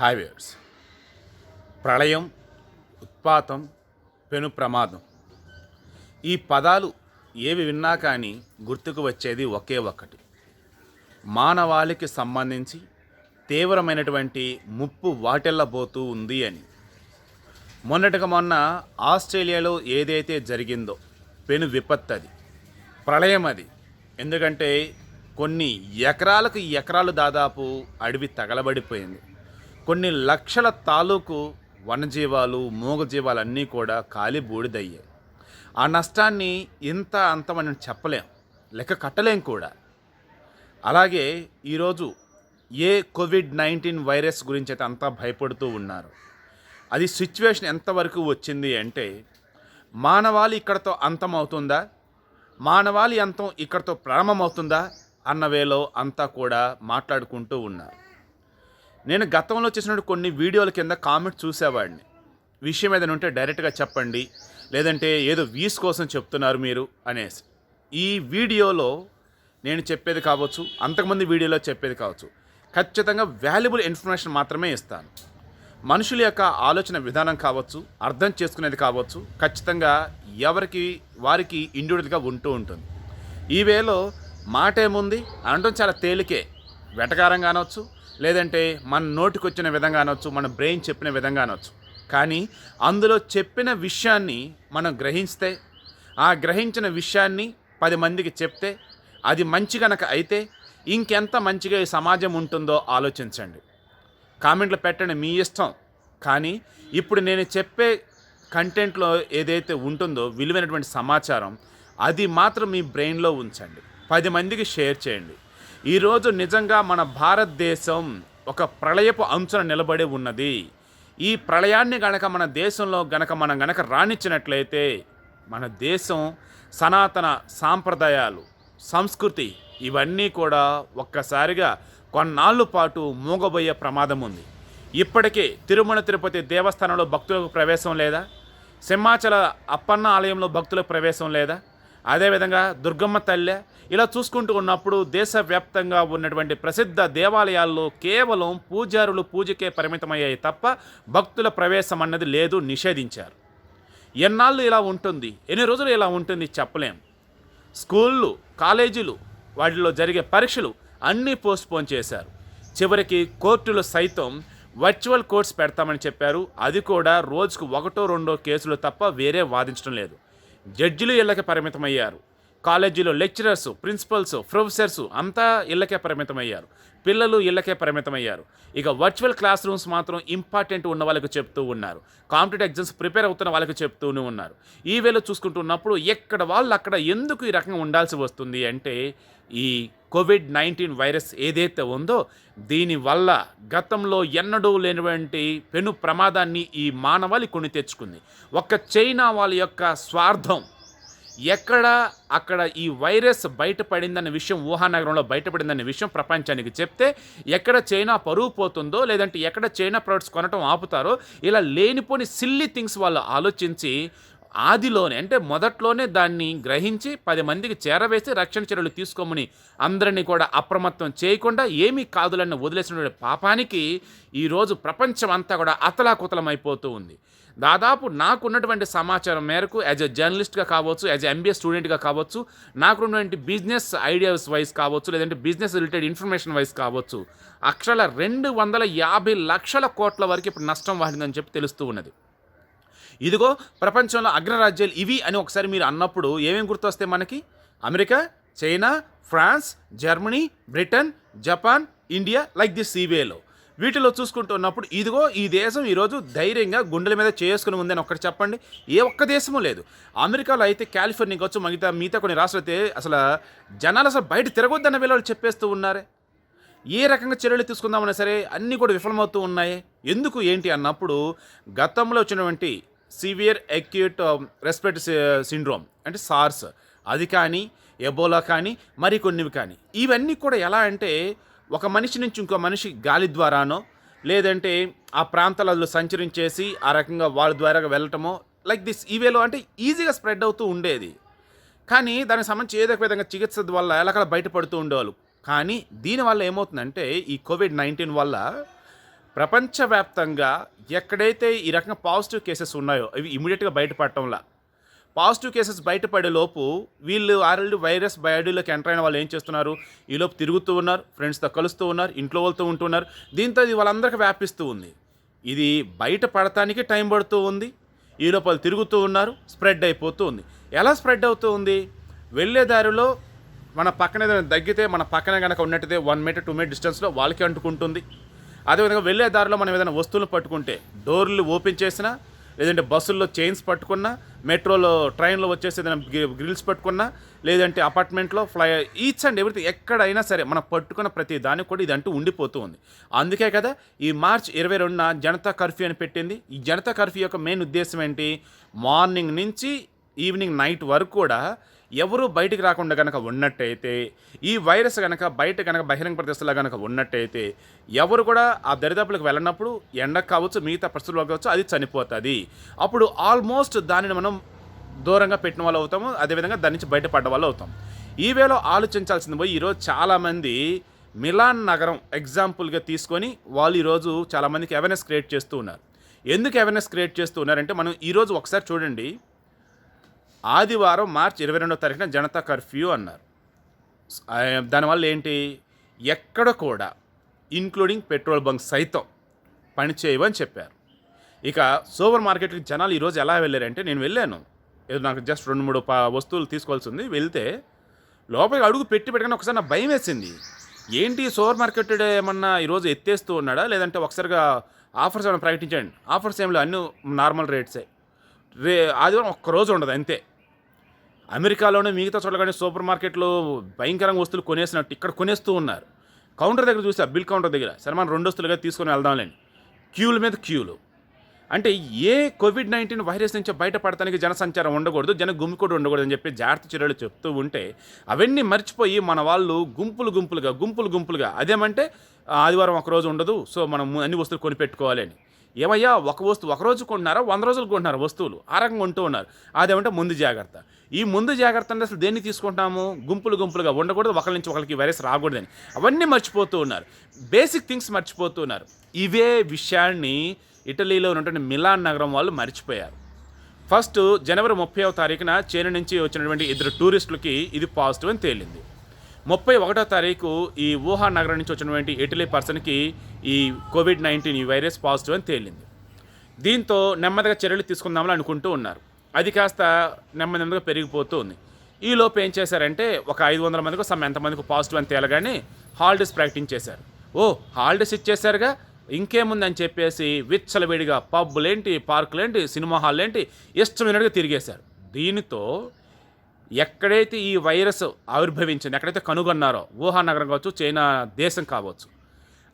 హైవేర్స్ ప్రళయం ఉత్పాతం పెను ప్రమాదం. ఈ పదాలు ఏవి విన్నా కానీ గుర్తుకు వచ్చేది ఒకే ఒక్కటి. మానవాళికి సంబంధించి తీవ్రమైనటువంటి ముప్పు వాటిల్లబోతూ ఉంది అని. మొన్నటిగా మొన్న ఆస్ట్రేలియాలో ఏదైతే జరిగిందో పెను విపత్తు అది ప్రళయం అది. ఎందుకంటే కొన్ని ఎకరాలకు ఎకరాలు దాదాపు అడవి తగలబడిపోయింది. కొన్ని లక్షల తాలూకు వనజీవాలు మూగజీవాలు అన్నీ కూడా కాలి బూడిదయ్యాయి. ఆ నష్టాన్ని ఇంత అంతమని చెప్పలేం లెక్క కట్టలేం కూడా. అలాగే ఈరోజు ఏ కోవిడ్ నైన్టీన్ వైరస్ గురించి అయితే అంతా భయపడుతూ ఉన్నారు? అది సిచ్యువేషన్ ఎంతవరకు వచ్చింది అంటే మానవాళి ఇక్కడతో అంతమవుతుందా మానవాళి అంతం ఇక్కడతో ప్రారంభమవుతుందా? అన్న వేలో అంతా కూడా మాట్లాడుకుంటూ ఉన్నారు. నేను గతంలో చేసిన కొన్ని వీడియోల కింద కామెంట్ చూసేవాడిని. విషయం ఏదైనా ఉంటే డైరెక్ట్గా చెప్పండి. లేదంటే ఏదో వ్యూస్ కోసం చెప్తున్నారు మీరు అనేసి. ఈ వీడియోలో నేను చెప్పేది కావచ్చు అంతకుముందు వీడియోలో చెప్పేది కావచ్చు ఖచ్చితంగా వాల్యుబుల్ ఇన్ఫర్మేషన్ మాత్రమే ఇస్తాను. మనుషుల యొక్క ఆలోచన విధానం కావచ్చు అర్థం చేసుకునేది కావచ్చు ఖచ్చితంగా ఎవరికి వారికి ఇండివిజువల్గా ఉంటూ ఉంటుంది. ఈ వేలో మాట ఏముంది అనడం చాలా తేలికే. వెటకారంగా అనొచ్చు లేదంటే మన నోటికి వచ్చిన విధంగా అనొచ్చు మన బ్రెయిన్ చెప్పిన విధంగా అనొచ్చు కానీ అందులో చెప్పిన విషయాన్ని మనం గ్రహిస్తే ఆ గ్రహించిన విషయాన్ని పది మందికి చెప్తే అది మంచి గనక అయితే ఇంకెంత మంచిగా ఈ సమాజం ఉంటుందో ఆలోచించండి. కామెంట్లు పెట్టండి మీ ఇష్టం. కానీ ఇప్పుడు నేను చెప్పే కంటెంట్లో ఏదైతే ఉంటుందో విలువైనటువంటి సమాచారం అది మాత్రం మీ బ్రెయిన్లో ఉంచండి. పది మందికి షేర్ చేయండి. ఈరోజు నిజంగా మన భారతదేశం ఒక ప్రళయపు అంచున నిలబడి ఉన్నది. ఈ ప్రళయాన్ని గనక మన దేశంలో గనక మనం గనక రాణించినట్లయితే మన దేశం సనాతన సాంప్రదాయాలు సంస్కృతి ఇవన్నీ కూడా ఒక్కసారిగా కొన్నాళ్ళు పాటు మూగబోయే ప్రమాదం ఉంది. ఇప్పటికే తిరుమల తిరుపతి దేవస్థానంలో భక్తులకు ప్రవేశం లేదా? సింహాచల అప్పన్న ఆలయంలో భక్తులకు ప్రవేశం లేదా? అదేవిధంగా దుర్గమ్మ తల్లె ఇలా చూసుకుంటూ ఉన్నప్పుడు దేశవ్యాప్తంగా ఉన్నటువంటి ప్రసిద్ధ దేవాలయాల్లో కేవలం పూజారులు పూజకే పరిమితమయ్యాయి తప్ప భక్తుల ప్రవేశం అన్నది లేదు నిషేధించారు. ఎన్నాళ్ళు ఇలా ఉంటుంది ఎన్ని రోజులు ఇలా ఉంటుంది చెప్పలేం. స్కూళ్ళు కాలేజీలు వాటిలో జరిగే పరీక్షలు అన్నీ పోస్ట్పోన్ చేశారు. చివరికి కోర్టులు సైతం వర్చువల్ కోర్ట్స్ పెడతామని చెప్పారు. అది కూడా రోజుకు ఒకటో రెండో కేసులు తప్ప వేరే వాదించడం లేదు. జడ్జిలు ఇళ్ళకే పరిమితమయ్యారు. కాలేజీలో లెక్చరర్స్ ప్రిన్సిపల్స్ ప్రొఫెసర్స్ అంతా ఇళ్ళకే పరిమితమయ్యారు. పిల్లలు ఇళ్ళకే పరిమితమయ్యారు. ఇక వర్చువల్ క్లాస్ రూమ్స్ మాత్రం ఇంపార్టెంట్ ఉన్న వాళ్ళకి చెప్తూ ఉన్నారు. కాంపిటేటివ్ ఎగ్జామ్స్ ప్రిపేర్ అవుతున్న వాళ్ళకి చెప్తూనే ఉన్నారు. ఈ వేళ చూసుకుంటున్నప్పుడు ఎక్కడ వాళ్ళు అక్కడ ఎందుకు ఈ రకంగా ఉండాల్సి వస్తుంది అంటే ఈ కోవిడ్ నైన్టీన్ వైరస్ ఏదైతే ఉందో దీనివల్ల గతంలో ఎన్నడూ లేనటువంటి పెను ప్రమాదాన్ని ఈ మానవాళి కొని తెచ్చుకుంది. ఒక్క చైనా వాళ్ళ యొక్క స్వార్థం ఎక్కడ అక్కడ ఈ వైరస్ బయటపడిందన్న విషయం వుహానగరంలో బయటపడిందన్న విషయం ప్రపంచానికి చెప్తే ఎక్కడ చైనా పరువు పోతుందో లేదంటే ఎక్కడ చైనా ప్రొడక్ట్స్ కొనటం ఆపుతారో ఇలా లేనిపోని సిల్లీ థింగ్స్ వాళ్ళు ఆలోచించి ఆదిలోనే అంటే మొదట్లోనే దాన్ని గ్రహించి పది మందికి చేరవేసి రక్షణ చర్యలు తీసుకోమని అందరినీ కూడా అప్రమత్తం చేయకుండా ఏమీ కాదులన్న వదిలేసిన పాపానికి ఈరోజు ప్రపంచం అంతా కూడా అతలాకుతలం అయిపోతూ ఉంది. దాదాపు నాకున్నటువంటి సమాచారం మేరకు యాజ్ ఎ జర్నలిస్ట్గా కావచ్చు యాజ్ ఎ ఎంబీఏ స్టూడెంట్గా కావచ్చు నాకున్నటువంటి బిజినెస్ ఐడియాస్ వైజ్ కావచ్చు లేదంటే బిజినెస్ రిలేటెడ్ ఇన్ఫర్మేషన్ వైజ్ కావచ్చు అక్షల రెండు వందల యాభై లక్షల కోట్ల వరకు ఇప్పుడు నష్టం వాడిందని చెప్పి తెలుస్తూ ఉన్నది. ఇదిగో ప్రపంచంలో అగ్రరాజ్యాలు ఇవి అని ఒకసారి మీరు అన్నప్పుడు ఏమేమి గుర్తొస్తాయి మనకి? America China France Germany Britain Japan India like this సీవేలో వీటిలో చూసుకుంటున్నప్పుడు ఇదిగో ఈ దేశం ఈరోజు ధైర్యంగా గుండెల మీద చేసుకుని ఉందని ఒక్కటి చెప్పండి. ఏ ఒక్క దేశము లేదు. అమెరికాలో అయితే కాలిఫోర్నియా కావచ్చు మిగతా మిగతా కొన్ని రాష్ట్రాలు అయితే అసలు జనాలు అసలు బయట తిరగొద్దన్న వేళ చెప్పేస్తూ ఉన్నారే. ఏ రకంగా చర్యలు తీసుకుందామన్నా సరే అన్నీ కూడా విఫలమవుతూ ఉన్నాయి. ఎందుకు ఏంటి అన్నప్పుడు గతంలో వచ్చినటువంటి severe acute respect um, syndrome. అంటే సార్స్. అది కానీ ఎబోలా కానీ మరికొన్నివి కానీ. ఇవన్నీ కూడా ఎలా అంటే ఒక మనిషి నుంచి ఇంకో మనిషి గాలి ద్వారానో లేదంటే ఆ ప్రాంతాలలో సంచరించేసి ఆ రకంగా వాళ్ళ ద్వారా వెళ్ళటమో లైక్ దిస్ ఈవేలో అంటే ఈజీగా స్ప్రెడ్ అవుతూ ఉండేది. కానీ దానికి సంబంధించి ఏదో ఒక విధంగా చికిత్స వల్ల ఎలాగలా బయటపడుతూ ఉండేవాళ్ళు. కానీ దీనివల్ల ఏమవుతుందంటే ఈ కోవిడ్ నైన్టీన్ వల్ల ప్రపంచవ్యాప్తంగా ఎక్కడైతే ఈ రకంగా పాజిటివ్ కేసెస్ ఉన్నాయో అవి ఇమీడియట్గా బయటపడటంలా. పాజిటివ్ కేసెస్ బయటపడే లోపు వీళ్ళు ఆల్రెడీ వైరస్ బయాడీలోకి ఎంటర్ అయిన వాళ్ళు ఏం చేస్తున్నారు? ఈ లోపు తిరుగుతూ ఉన్నారు ఫ్రెండ్స్తో కలుస్తూ ఉన్నారు ఇంట్లో వాళ్ళతో ఉంటున్నారు. దీంతో ఇది వాళ్ళందరికీ వ్యాపిస్తూ ఉంది. ఇది బయట పడటానికి టైం పడుతూ ఉంది. ఈ లోపల తిరుగుతూ ఉన్నారు స్ప్రెడ్ అయిపోతూ ఉంది. ఎలా స్ప్రెడ్ అవుతూ ఉంది? వెళ్ళే దారిలో మన పక్కన ఏదైనా తగ్గితే మన పక్కన కనుక ఉన్నట్టయితే వన్ మీటర్ టూ మీటర్ డిస్టెన్స్లో వాళ్ళకి అంటుకుంటుంది. అదేవిధంగా వెళ్ళే దారిలో మనం ఏదైనా వస్తువులు పట్టుకుంటే డోర్లు ఓపెన్ చేసినా లేదంటే బస్సుల్లో చైన్స్ పట్టుకున్నా మెట్రోలో ట్రైన్లో వచ్చేసి ఏదైనా గ్రిల్స్ పట్టుకున్నా లేదంటే అపార్ట్మెంట్లో ఫ్లై ఈచ్ అండ్ ఎవ్రీథింగ్ ఎక్కడైనా సరే మనం పట్టుకున్న ప్రతి దానికి కూడా ఇది అంటూ ఉండిపోతూ ఉంది. అందుకే కదా ఈ మార్చ్ ఇరవై రెండున జనతా కర్ఫ్యూ అని పెట్టింది. ఈ జనతా కర్ఫ్యూ యొక్క మెయిన్ ఉద్దేశం ఏంటి? మార్నింగ్ నుంచి ఈవినింగ్ నైట్ వరకు కూడా ఎవరు బయటికి రాకుండా కనుక ఉన్నట్టయితే ఈ వైరస్ కనుక బయట కనుక బహిరంగ ప్రదేశాల్లో కనుక ఉన్నట్టయితే ఎవరు కూడా ఆ దరిదాపులకు వెళ్ళినప్పుడు ఎండ కావచ్చు మిగతా పరిస్థితులు కావచ్చు అది చనిపోతుంది. అప్పుడు ఆల్మోస్ట్ దానిని మనం దూరంగా పెట్టిన వాళ్ళు అవుతాము అదేవిధంగా దాని నుంచి బయటపడ్డ వాళ్ళు అవుతాం. ఈ వేళ ఆలోచించాల్సింది పోయి ఈరోజు చాలామంది మిలాన్ నగరం ఎగ్జాంపుల్గా తీసుకొని వాళ్ళు ఈరోజు చాలామందికి అవేర్నెస్ క్రియేట్ చేస్తూ ఉన్నారు. ఎందుకు అవేర్నెస్ క్రియేట్ చేస్తూ ఉన్నారంటే మనం ఈరోజు ఒకసారి చూడండి ఆదివారం మార్చి ఇరవై రెండో తారీఖున జనతా కర్ఫ్యూ అన్నారు. దానివల్ల ఏంటి? ఎక్కడ కూడా ఇంక్లూడింగ్ పెట్రోల్ బంక్ సైతం పనిచేయవని చెప్పారు. ఇక సూపర్ మార్కెట్కి జనాలు ఈరోజు ఎలా వెళ్ళారంటే నేను వెళ్ళాను. ఏదో నాకు జస్ట్ రెండు మూడు వస్తువులు తీసుకోవాల్సి ఉంది వెళ్తే లోపలికి అడుగు పెట్టి పెట్టగానే ఒకసారి నాకు భయం వేసింది. ఏంటి సూపర్ మార్కెట్ ఏమన్నా ఈరోజు ఎత్తేస్తూ ఉన్నాడా? లేదంటే ఒకసారిగా ఆఫర్స్ ఏమైనా ప్రకటించండి? ఆఫర్స్ ఏమి లేవు అన్నీ నార్మల్ రేట్సే రే ఆదివారం ఒక్క రోజు ఉండదు అంతే. అమెరికాలోనే మిగతా చోట్ల కానీ సూపర్ మార్కెట్లో భయంకరంగా వస్తువులు కొనేసినట్టు ఇక్కడ కొనేస్తూ ఉన్నారు. కౌంటర్ దగ్గర చూసా బిల్ కౌంటర్ దగ్గర సరే మనం రెండు వస్తువులుగా తీసుకొని వెళ్దాంలేండి క్యూల మీద క్యూలు. అంటే ఏ కోవిడ్ నైన్టీన్ వైరస్ నుంచి బయటపడటానికి జనసంచారం ఉండకూడదు జన గుమికూడు ఉండకూడదు అని చెప్పి జాగ్రత్త చర్యలు చెప్తూ ఉంటే అవన్నీ మర్చిపోయి మన వాళ్ళు గుంపులు గుంపులుగా గుంపులు గుంపులుగా అదేమంటే ఆదివారం ఒక రోజు ఉండదు సో మనం అన్ని వస్తువులు కొనిపెట్టుకోవాలి అని ఏమయ్యా ఒక వస్తువు ఒక రోజు కొంటున్నారా? వంద రోజులు కొంటున్నారు వస్తువులు. ఆ రకంగా కొంటూ ఉన్నారు. అదేమంటే ముందు జాగ్రత్త. ఈ ముందు జాగ్రత్త అంటే అసలు దేన్ని తీసుకుంటాము? గుంపులు గుంపులుగా ఉండకూడదు. ఒకరి నుంచి ఒకరికి వైరస్ రాకూడదని అవన్నీ మర్చిపోతూ ఉన్నారు. బేసిక్ థింగ్స్ మర్చిపోతూ ఉన్నారు. ఇవే విషయాన్ని ఇటలీలో ఉన్నటువంటి మిలాన్ నగరం వాళ్ళు మర్చిపోయారు. ఫస్ట్ జనవరి ముప్పైవ తారీఖున చైనా నుంచి వచ్చినటువంటి ఇద్దరు టూరిస్టులకి ఇది పాజిటివ్ అని తేలింది. ముప్పై ఒకటో తారీఖు ఈ వుహాన్ నగరం నుంచి వచ్చినటువంటి ఇటలీ పర్సన్కి ఈ కోవిడ్ నైన్టీన్ ఈ వైరస్ పాజిటివ్ అని తేలింది. దీంతో నెమ్మదిగా చర్యలు తీసుకుందామని అనుకుంటూ ఉన్నారు. అది కాస్త నెమ్మది నెమ్మదిగా పెరిగిపోతూ ఉంది. ఈలోపు ఏం చేశారంటే ఒక ఐదు వందల మందికి సమ్ ఎంతమందికి పాజిటివ్ అని తేలగానే హాలిడేస్ ప్రకటించేశారు. ఓ హాలిడేస్ ఇచ్చేశారుగా? ఇంకేముందని చెప్పేసి విచ్చలవిడిగా పబ్బులేంటి పార్కులేంటి సినిమా హాల్ ఏంటి ఇష్టమైనట్టుగా తిరిగేశారు. దీనితో ఎక్కడైతే ఈ వైరస్ ఆవిర్భవించింది ఎక్కడైతే కనుగొన్నారో వుహాన్ నగరం కావచ్చు చైనా దేశం కావచ్చు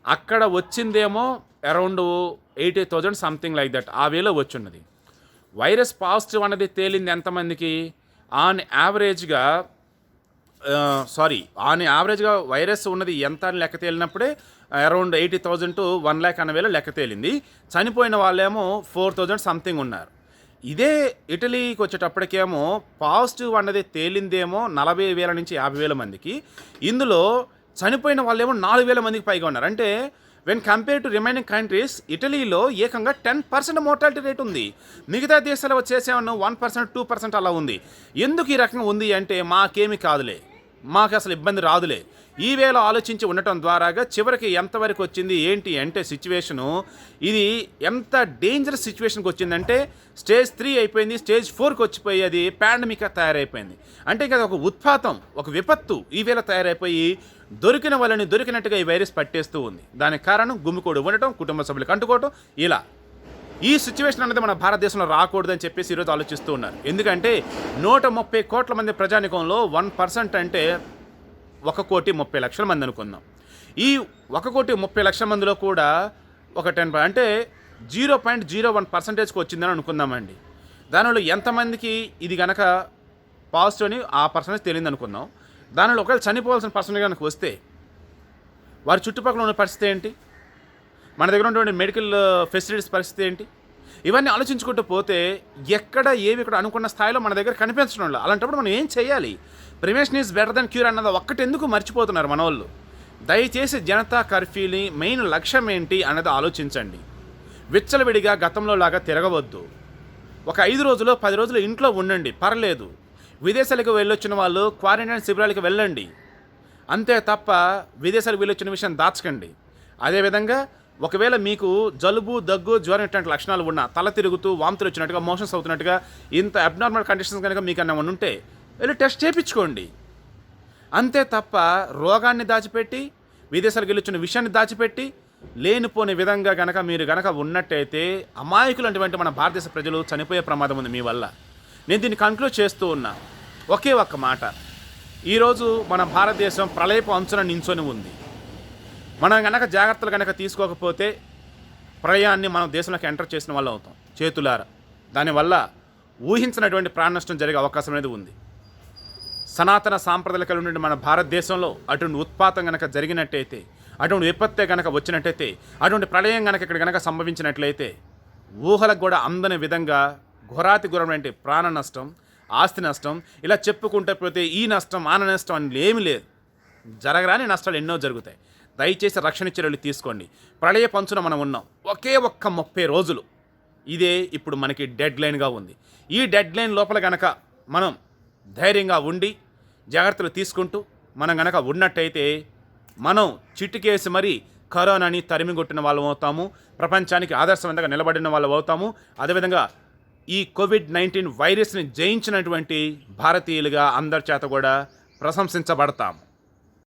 అక్కడ వచ్చిందేమో around eighty thousand something like that ఆ వేలో వచ్చిన్నది. వైరస్ పాజిటివ్ అన్నది తేలింది ఎంతమందికి? ఆన్ యావరేజ్గా సారీ ఆన్ యావరేజ్గా వైరస్ ఉన్నది ఎంత అని లెక్క తేలినప్పుడే around eighty thousand to one lakh అన్న వేల లెక్క తేలింది. చనిపోయిన వాళ్ళేమో ఫోర్ థౌజండ్ సంథింగ్ ఉన్నారు. ఇదే ఇటలీకి వచ్చేటప్పటికేమో పాజిటివ్ అన్నది తేలిందేమో నలభై వేల నుంచి యాభై వేల మందికి. ఇందులో చనిపోయిన వాళ్ళేమో నాలుగు వేల మందికి పైగా ఉన్నారు. అంటే when compare to remaining countries ఇటలీలో ఏకంగా టెన్ పర్సెంట్ మోర్టాలిటీ రేట్ ఉంది. మిగతా దేశాలు వచ్చేసేమన్నా వన్ పర్సెంట్ టూ పర్సెంట్ అలా ఉంది. ఎందుకు ఈ రకంగా ఉంది అంటే మాకేమి కాదులే. మాకు అసలు ఇబ్బంది రాదులే. ఈవేళ ఆలోచించి ఉండటం ద్వారాగా చివరికి ఎంతవరకు వచ్చింది ఏంటి అంటే సిచ్యువేషను. ఇది ఎంత డేంజరస్ సిచ్యువేషన్కి వచ్చిందంటే స్టేజ్ త్రీ అయిపోయింది స్టేజ్ ఫోర్కి వచ్చిపోయేది అది పాండమిక్గా తయారైపోయింది. అంటే కదా ఒక ఉత్పాతం ఒక విపత్తు ఈవేళ తయారైపోయి దొరికిన వాళ్ళని దొరికినట్టుగా ఈ వైరస్ పట్టేస్తూ ఉంది. దానికి కారణం గుమ్మికోడు ఉండటం కుటుంబ సభ్యులకు అంటుకోవటం ఇలా. ఈ సిచ్యువేషన్ అనేది మన భారతదేశంలో రాకూడదని చెప్పేసి ఈరోజు ఆలోచిస్తూ ఉన్నారు. ఎందుకంటే నూట ముప్పై కోట్ల మంది ప్రజానికంలో వన్ పర్సెంట్ అంటే ఒక కోటి ముప్పై లక్షల మంది అనుకుందాం. ఈ ఒక కోటి ముప్పై లక్షల మందిలో కూడా ఒక టెన్ అంటే జీరో పాయింట్ జీరో వన్ పర్సంటేజ్కి వచ్చిందని అనుకుందామండి. దానిలో ఎంతమందికి ఇది గనక పాజిటివ్ అని ఆ పర్సంటేజ్ తెలియదు అనుకుందాం. దానిలో ఒకవేళ చనిపోవాల్సిన పర్సన్ కనుక వస్తే వారి చుట్టుపక్కల ఉన్న పరిస్థితి ఏంటి? మన దగ్గర ఉన్నటువంటి మెడికల్ ఫెసిలిటీస్ పరిస్థితి ఏంటి? ఇవన్నీ ఆలోచించుకుంటూ పోతే ఎక్కడ ఏవి ఇక్కడ అనుకున్న స్థాయిలో మన దగ్గర కనిపించడం లేదు. అలాంటప్పుడు మనం ఏం చేయాలి? Prevention is better then cure అన్నది ఒక్కటి ఎందుకు మర్చిపోతున్నారు మన వాళ్ళు దయచేసి జనతా కర్ఫ్యూని మెయిన్ లక్ష్యం ఏంటి అన్నది ఆలోచించండి. విచ్చలవిడిగా గతంలో లాగా తిరగవద్దు. ఒక ఐదు రోజులు పది రోజులు ఇంట్లో ఉండండి పర్లేదు. విదేశాలకు వెళ్ళొచ్చిన వాళ్ళు క్వారంటైన్ శిబిరాలకు వెళ్ళండి. అంతే తప్ప విదేశాలకు వెళ్ళొచ్చిన విషయం దాచకండి. అదేవిధంగా ఒకవేళ మీకు జలుబు దగ్గు జ్వరం ఇట్లాంటి లక్షణాలు ఉన్నా తల తిరుగుతూ వాంతులు వచ్చినట్టుగా మోషన్స్ అవుతున్నట్టుగా ఇంత అబ్నార్మల్ కండిషన్స్ కనుక మీకు అన్న ఉంటే వెళ్ళి టెస్ట్ చేయించుకోండి. అంతే తప్ప రోగాన్ని దాచిపెట్టి విదేశాలకు వెళ్ళొచ్చిన విషయాన్ని దాచిపెట్టి లేనిపోని విధంగా గనక మీరు గనక ఉన్నట్టయితే అమాయకులటువంటి మన భారతదేశ ప్రజలు చనిపోయే ప్రమాదం ఉంది మీ వల్ల. నేను దీన్ని కంక్లూడ్ చేస్తూ ఉన్నా. ఒకే ఒక్క మాట. ఈరోజు మన భారతదేశం ప్రళయపు అంచున నించొని ఉంది. మనం కనుక జాగ్రత్తలు కనుక తీసుకోకపోతే ప్రళయాన్ని మనం దేశంలోకి ఎంటర్ చేసిన వాళ్ళు అవుతాం. చేతులారా. దానివల్ల ఊహించినటువంటి ప్రాణ నష్టం జరిగే అవకాశం అనేది ఉంది. సనాతన సాంప్రదాయాలు కలిగి ఉండే మన భారతదేశంలో అటువంటి ఉత్పాతం కనుక జరిగినట్టయితే అటువంటి విపత్తే కనుక వచ్చినట్టయితే అటువంటి ప్రళయం కనుక ఇక్కడ కనుక సంభవించినట్లయితే ఊహలకు కూడా అందని విధంగా ఘోరాతి ఘోరమైన ప్రాణ నష్టం ఆస్తి నష్టం ఇలా చెప్పుకుంటే పోతే ఈ నష్టం ఆన నష్టం అని ఏమీ లేదు. జరగరాని నష్టాలు ఎన్నో జరుగుతాయి. దయచేసి రక్షణ చర్యలు తీసుకోండి. ప్రళయ పంచున మనం ఉన్నాం. ఒకే ఒక్క ముప్పై రోజులు. ఇదే ఇప్పుడు మనకి డెడ్ లైన్గా ఉంది. ఈ డెడ్ లైన్ లోపల గనక మనం ధైర్యంగా ఉండి జాగ్రత్తలు తీసుకుంటూ మనం గనక ఉన్నట్టయితే మనం చిటికేసి మరీ కరోనాని తరిమిగొట్టిన వాళ్ళం అవుతాము. ప్రపంచానికి ఆదర్శవంతంగా నిలబడిన వాళ్ళు అవుతాము. అదేవిధంగా ఈ కోవిడ్ నైన్టీన్ వైరస్ని జయించినటువంటి భారతీయులుగా అందరి చేత కూడా ప్రశంసించబడతాము.